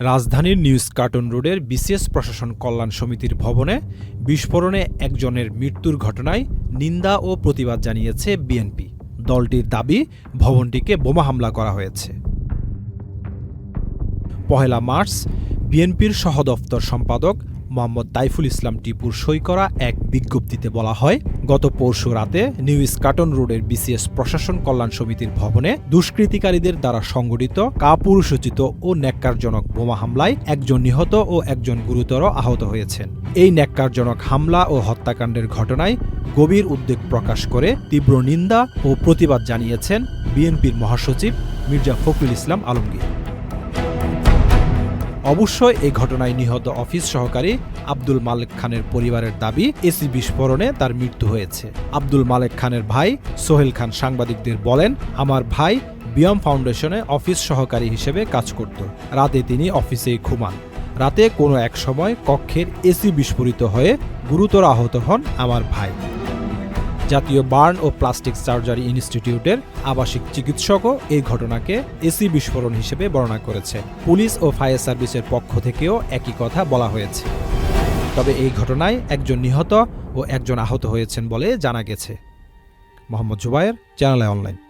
রাজধানীর news carton রোডের বিশেষ প্রশাসন কল্যাণ সমিতির ভবনে বিস্ফোরণে একজনের মৃত্যুর ঘটনায় নিন্দা ও প্রতিবাদ জানিয়েছে বিএনপি। দলটির দাবি, ভবনটিকে বোমা হামলা করা হয়েছে। পহেলা মার্চ বিএনপির সহদপ্তর সম্পাদক মোহাম্মদ তাইফুল ইসলাম টিপুর সই করা এক বিজ্ঞপ্তিতে বলা হয়, গত পরশু রাতে নিউ কাটন রোডের বিসিএস প্রশাসন কল্যাণ সমিতির ভবনে দুষ্কৃতিকারীদের দ্বারা সংগঠিত কাপুরুষোচিত ও ন্যাক্কারজনক বোমা হামলায় একজন নিহত ও একজন গুরুতর আহত হয়েছেন। এই ন্যাক্কারজনক হামলা ও হত্যাকাণ্ডের ঘটনায় গভীর উদ্বেগ প্রকাশ করে তীব্র নিন্দা ও প্রতিবাদ জানিয়েছেন বিএনপির মহাসচিব মির্জা ফখরুল ইসলাম আলমগীর। অবশ্যই এই ঘটনায় নিহত অফিস সহকারী আব্দুল মালেক খানের পরিবারের দাবি, এসি বিস্ফোরণে তার মৃত্যু হয়েছে। আব্দুল মালেক খানের ভাই সোহেল খান সাংবাদিকদের বলেন, আমার ভাই বিয়ম ফাউন্ডেশনে অফিস সহকারী হিসেবে কাজ করত। রাতে তিনি অফিসেই ঘুমান। রাতে কোনো এক সময় কক্ষের এসি বিস্ফোরিত হয়ে গুরুতর আহত হন আমার ভাই। জাতীয় বার্ন ও প্লাস্টিক সার্জারি ইনস্টিটিউটের আবাসিক চিকিৎসকও এই ঘটনাকে এসি বিস্ফোরণ হিসেবে বর্ণনা করেছে। পুলিশ ও ফায়ার সার্ভিসের পক্ষ থেকেও একই কথা বলা হয়েছে। তবে এই ঘটনায় একজন নিহত ও একজন আহত হয়েছেন বলে জানা গেছে। Mohammad Zubair channel online.